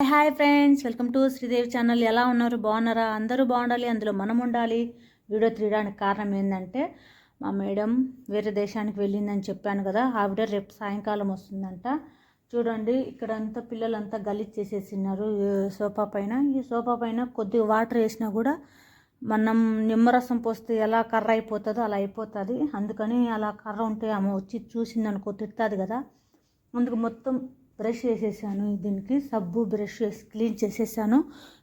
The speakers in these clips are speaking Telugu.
Hi friends welcome to Sridevi channel. ఎలా ఉన్నారు? బాగున్నారా? అందరూ బాగుండాలి అందులో మనం ఉండాలి. వీడియో తీయడానికి కారణం ఏంటంటే మా మేడం వేరే దేశానికి వెళ్ళిందని చెప్పాను కదా ఆవిడ రేపు సాయంకాలం వస్తుందంట. చూడండి ఇక్కడంతా పిల్లలంతా గలీజ్ చేసేసినారు సోఫా పైన ఈ సోఫా పైన కొద్దిగా వాటర్ వేసినా కూడా మనం నిమ్మరసం పోస్తే ఎలా కర్ర అయిపోతుందో అలా అయిపోతుంది. అందుకని అలా కర్ర ఉంటే ఆమె వచ్చి చూసిందనుకో తిడుతుంది కదా. అందుకు మొత్తం బ్రష్ వేసేసాను దీనికి సబ్బు బ్రష్ వేసి క్లీన్ చేసేసాను.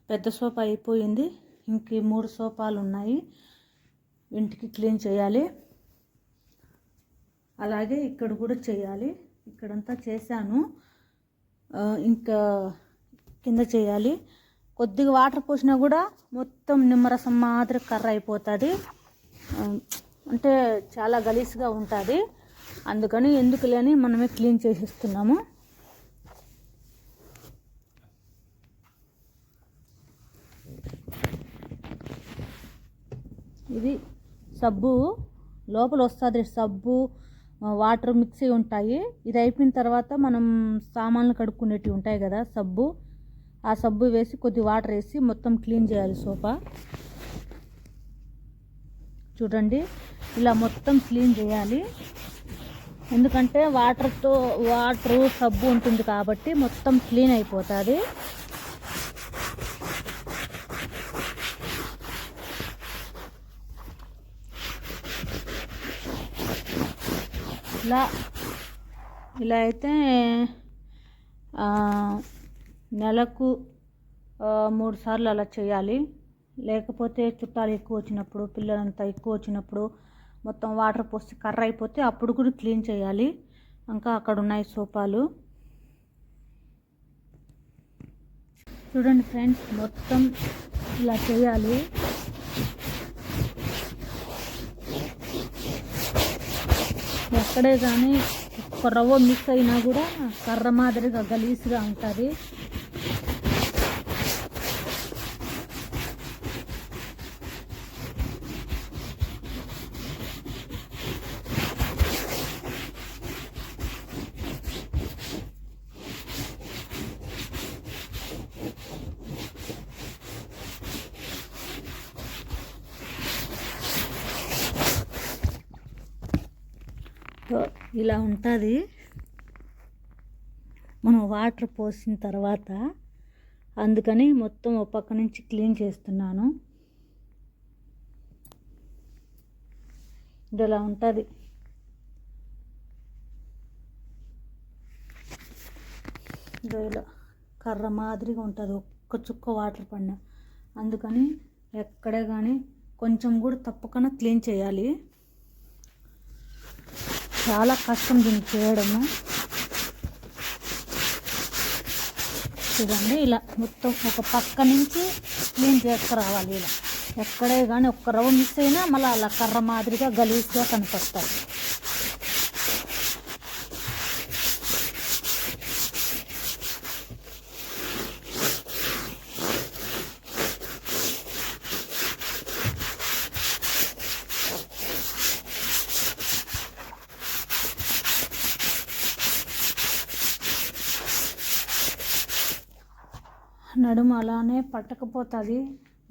పెద్ద సోఫా అయిపోయింది. ఇంక మూడు సోఫాలు ఉన్నాయి. ఇంటికి క్లీన్ చేయాలి. అలాగే ఇక్కడ కూడా చేయాలి. ఇక్కడంతా చేశాను. ఇంకా కింద చేయాలి. కొద్దిగా వాటర్ పోసినా కూడా మొత్తం నిమ్మరసం మాదిరి కర్ర అయిపోతుంది. అంటే చాలా గలీజ్గా ఉంటుంది. అందుకని ఎందుకులేని మనమే క్లీన్ చేసేస్తున్నాము. ఇది సబ్బు లోపల వస్తుంది సబ్బు వాటర్ మిక్స్ అయి ఉంటాయి. ఇది అయిపోయిన తర్వాత మనం సామాన్లు కడుక్కునేటివి ఉంటాయి కదా సబ్బు. ఆ సబ్బు వేసి కొద్ది వాటర్ వేసి మొత్తం క్లీన్ చేయాలి సోఫా. చూడండి ఇలా మొత్తం క్లీన్ చేయాలి. ఎందుకంటే వాటర్తో వాటరు సబ్బు ఉంటుంది కాబట్టి మొత్తం క్లీన్ అయిపోతుంది. ఇలా ఇలా అయితే నెలకు మూడు సార్లు అలా చేయాలి. లేకపోతే చుట్టాలు ఎక్కువ వచ్చినప్పుడు పిల్లలంతా ఎక్కువ వచ్చినప్పుడు మొత్తం వాటర్ పోసి కర్ర అయిపోతే అప్పుడు కూడా క్లీన్ చేయాలి. ఇంకా అక్కడ ఉన్నాయి సోఫాలు. చూడండి ఫ్రెండ్స్ మొత్తం ఇలా చేయాలి. ఎక్కడే కానీ ఒక్క రవ్వ మిక్స్ అయినా కూడా కర్ర మాదిరిగా గలీజ్గా ఉంటుంది. ఇలా ఉంటుంది. మనం వాటర్ పోసిన తర్వాత అందుకని మొత్తం ఒక పక్క నుంచి క్లీన్ చేస్తున్నాను. ఇది ఇలా ఉంటుంది. ఇలా కర్ర మాదిరిగా ఉంటుంది. ఒక్క చుక్క వాటర్ పడిన అందుకని ఎక్కడే కానీ కొంచెం కూడా తప్పకుండా క్లీన్ చేయాలి. చాలా కష్టం దీన్ని చేయడము. చూడండి ఇలా మొత్తం ఒక పక్క నుంచి క్లీన్ చేసుకురావాలి ఇలా. ఎక్కడే కానీ ఒక్క రవ్వ మిస్ అయినా మళ్ళీ అలా కర్ర మాదిరిగా గలీజ్గా కనపడతాయి నడుము అలానే పట్టకపోతుంది.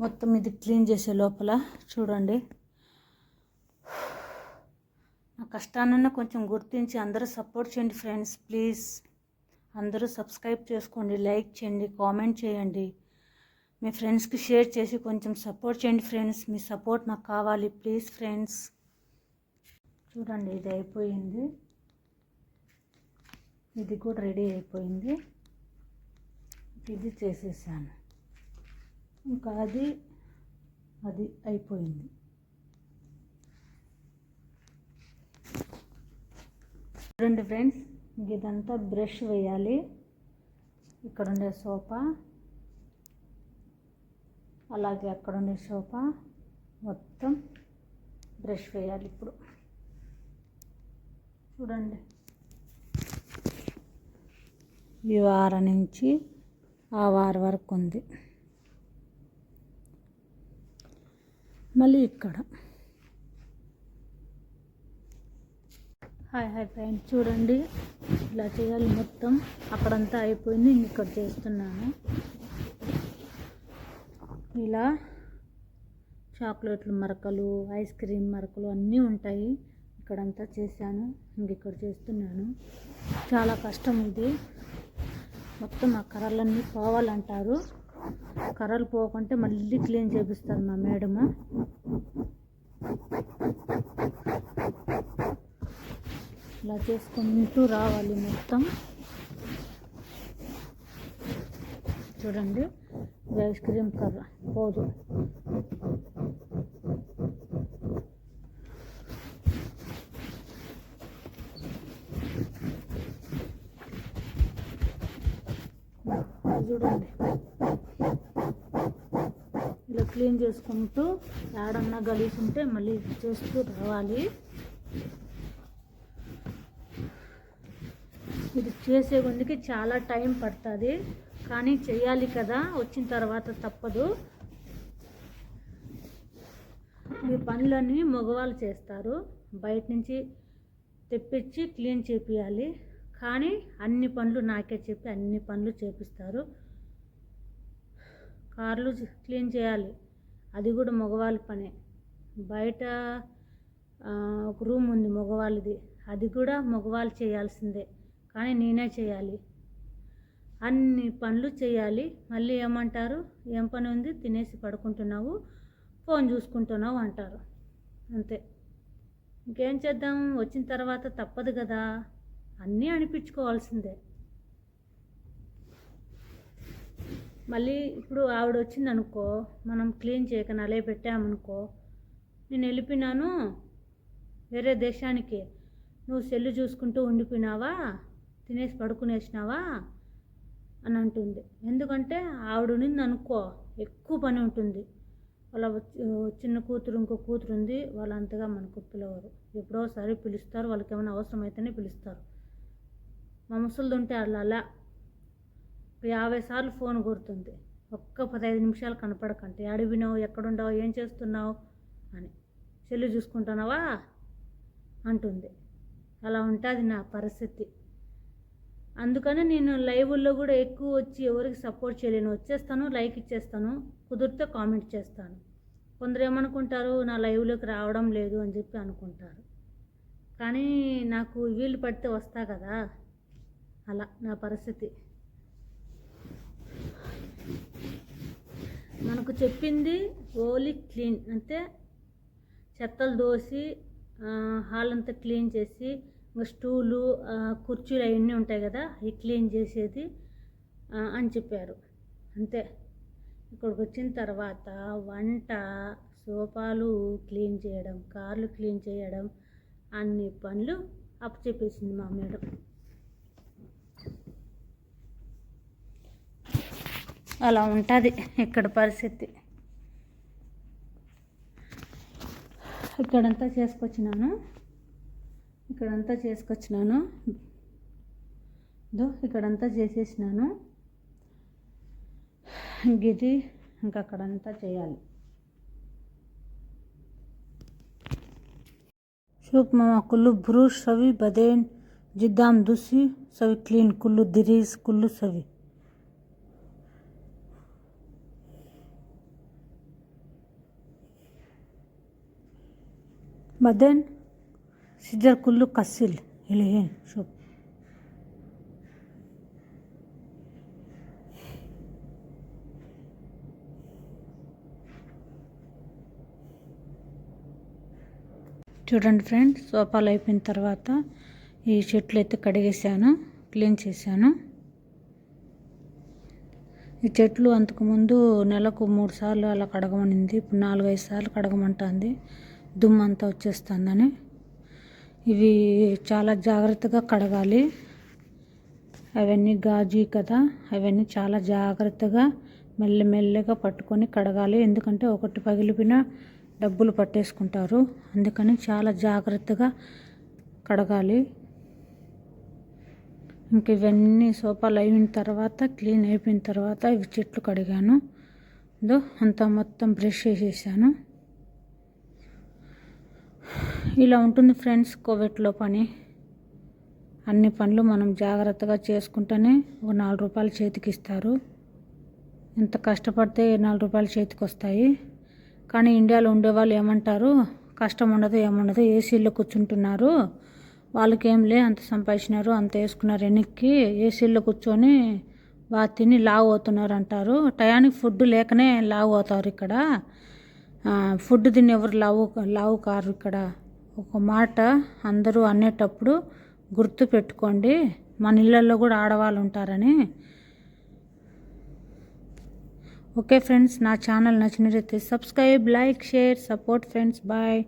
మొత్తం ఇది క్లీన్ చేసే లోపల చూడండి. నా కష్టానన్నా కొంచెం గుర్తించి అందరూ సపోర్ట్ చేయండి ఫ్రెండ్స్ ప్లీజ్. అందరూ సబ్స్క్రైబ్ చేసుకోండి లైక్ చేయండి కామెంట్ చేయండి. మీ ఫ్రెండ్స్కి షేర్ చేసి కొంచెం సపోర్ట్ చేయండి ఫ్రెండ్స్. మీ సపోర్ట్ నాకు కావాలి ప్లీజ్ ఫ్రెండ్స్. చూడండి ఇది అయిపోయింది. ఇది కూడా రెడీ అయిపోయింది. ఇది చేసేసాను. ఇంకా అది అది అయిపోయింది. చూడండి ఫ్రెండ్స్ ఇదంతా బ్రష్ వేయాలి. ఇక్కడ ఉండే సోఫా అలాగే అక్కడ ఉండే సోఫా మొత్తం బ్రష్ వేయాలి ఇప్పుడు. చూడండి. ఈ వారం నుంచి ఆ వార్ వరకు ఉంది. మళ్ళీ ఇక్కడ. హాయ్ హాయ్ ఫ్రెండ్ చూడండి ఇలా చేయాలి మొత్తం. అక్కడంతా అయిపోయింది ఇంక ఇక్కడ చేస్తున్నాను. ఇలా చాక్లెట్లు మరకలు ఐస్ క్రీమ్ మరకలు అన్నీ ఉంటాయి. ఇక్కడంతా చేశాను ఇంక ఇక్కడ చేస్తున్నాను. చాలా కష్టం ఇది. మొత్తం ఆ కర్రలన్నీ పోవాలంటారు. కర్రలు పోకుంటే మళ్ళీ క్లీన్ చేపిస్తారు మా మేడము. ఇలా చేసుకుంటూ రావాలి మొత్తం. చూడండి ఐస్ క్రీమ్ కర్ర. పోదు ఇది చూడండి. ఇలా క్లీన్ చేసుకుంటూ ఏడన్నా గలీజ్ ఉంటే మళ్ళీ చేస్తూ రావాలి. ఇది చేసే కొందికి చాలా టైం పడుతుంది కానీ చేయాలి కదా వచ్చిన తర్వాత తప్పదు. ఈ పనులన్నీ మగవాళ్ళు చేస్తారు. బయట నుంచి తెప్పించి క్లీన్ చేపియాలి. కానీ అన్ని పనులు నాకే చెప్పి అన్ని పనులు చేపిస్తారు. కార్లు క్లీన్ చేయాలి. అది కూడా మగవాళ్ళ పనే. బయట ఒక రూమ్ ఉంది మగవాళ్ళది. అది కూడా మగవాళ్ళు చేయాల్సిందే. కానీ నేనే చేయాలి. అన్ని పనులు చేయాలి. మళ్ళీ ఏమంటారు? ఏం పని ఉంది? తినేసి పడుకుంటున్నావు. ఫోన్ చూసుకుంటున్నావు అంటారు. అంతే. ఇంకేం చేద్దాం? వచ్చిన తర్వాత తప్పదు కదా. అన్నీ అనిపించుకోవాల్సిందే. మళ్ళీ ఇప్పుడు ఆవిడ వచ్చింది అనుకో మనం క్లీన్ చేయక నలే పెట్టామనుకో నేను వెళ్ళిపోయినాను వేరే దేశానికి. నువ్వు సెల్లు చూసుకుంటూ ఉండిపోయినావా? తినేసి పడుకునేసినావా? అని అంటుంది. ఎందుకంటే ఆవిడ ఉన్నింది అనుకో ఎక్కువ పని ఉంటుంది. వాళ్ళ చిన్న కూతురు ఇంకో కూతురు ఉంది వాళ్ళంతగా మనకు పిలవరు. ఎప్పుడోసారి పిలుస్తారు వాళ్ళకి ఏమైనా అవసరమైతేనే పిలుస్తారు. మా ఉంటే అలా అలా. యాభై సార్లు ఫోన్ కొడుతుంది. ఒక్క పదహైదు నిమిషాలు కనపడకంటే. అడిగినావు ఎక్కడున్నావు ఏం చేస్తున్నావు అని. చెల్లి చూసుకుంటున్నావా? అంటుంది. అలా ఉంటుంది నా పరిస్థితి. అందుకని నేను లైవ్లో కూడా ఎక్కువ వచ్చి ఎవరికి సపోర్ట్ చేయలేను. వచ్చేస్తాను లైక్ ఇచ్చేస్తాను కుదిరితే కామెంట్ చేస్తాను. కొందరు ఏమనుకుంటారు నా లైవ్లోకి రావడం లేదు అని చెప్పి అనుకుంటారు. కానీ నాకు వీలు పడితే వస్తా కదా. అలా నా పరిస్థితి. మనకు చెప్పింది ఓలీ క్లీన్ అంటే చెత్తలు దోసి హాల్ అంతా క్లీన్ చేసి ఇంకా స్టూలు కుర్చీలు అవన్నీ ఉంటాయి కదా అవి క్లీన్ చేసేది అని చెప్పారు. అంతే. ఇక్కడికి వచ్చిన తర్వాత వంట సోఫాలు క్లీన్ చేయడం కార్లు క్లీన్ చేయడం అన్ని పనులు అప్పచెప్పేసింది మా మేడం. అలా ఉంటుంది ఇక్కడ పరిస్థితి. ఇక్కడంతా చేసుకొచ్చినాను. ఇక్కడంతా చేసుకొచ్చినాను. ఇక్కడంతా చేసేసినాను. గిది ఇంకా అక్కడంతా చేయాలి. చూపు మా కుళ్ళు బ్రూష్ సవి బదేన్ జిద్దాం దుసి సవి క్లీన్ కుళ్ళు దిరీస్ కుళ్ళు సవి. بعدين سجل كله كسل اللي هنا شوف చూడండి ఫ్రెండ్స్ సోఫాలు అయిపోయిన తర్వాత ఈ చెట్లు అయితే కడిగేసాను క్లీన్ చేశాను ఈ చెట్లు అంతకుముందు నెలకు మూడు సార్లు అలా కడగమనింది ఇప్పుడు నాలుగైదు సార్లు కడగమంటుంది దుమ్ము అంతా వచ్చేస్తుందని. ఇవి చాలా జాగ్రత్తగా కడగాలి. అవన్నీ గాజు కదా. అవన్నీ చాలా జాగ్రత్తగా మెల్లమెల్లగా పట్టుకొని కడగాలి. ఎందుకంటే ఒకటి పగిలిపిన డబ్బులు పట్టేసుకుంటారు. అందుకని చాలా జాగ్రత్తగా కడగాలి. ఇంక ఇవన్నీ సోఫాలు అయిన తర్వాత క్లీన్ అయిపోయిన తర్వాత ఇవి చెట్లు కడిగాను. అంతా మొత్తం బ్రష్ చేసేసాను. ఇలా ఉంటుంది ఫ్రెండ్స్ కోవిడ్లో పని. అన్ని పనులు మనం జాగ్రత్తగా చేసుకుంటేనే ఒక నాలుగు రూపాయలు చేతికి ఇస్తారు. ఎంత కష్టపడితే నాలుగు రూపాయలు చేతికి వస్తాయి. కానీ ఇండియాలో ఉండేవాళ్ళు ఏమంటారు? కష్టం ఉండదు ఏముండదు. ఏసీలో కూర్చుంటున్నారు. వాళ్ళకి ఏం లే అంత సంపాదించినారు అంత వేసుకున్నారు వెనక్కి ఏసీలో కూర్చొని బాగా తిని లావు అవుతున్నారు అంటారు టయానికి ఫుడ్ లేకనే లావు అవుతారు ఇక్కడ ఫుడ్ తిని ఎవరు లావు లావు కారు ఇక్కడ. ఒక మాట అందరూ అనేటప్పుడు గుర్తు పెట్టుకోండి. మన ఇళ్ళల్లో కూడా ఆడవాళ్ళు ఉంటారని. ఓకే ఫ్రెండ్స్ నా ఛానల్ నచ్చినట్లయితే subscribe like share support friends. Bye.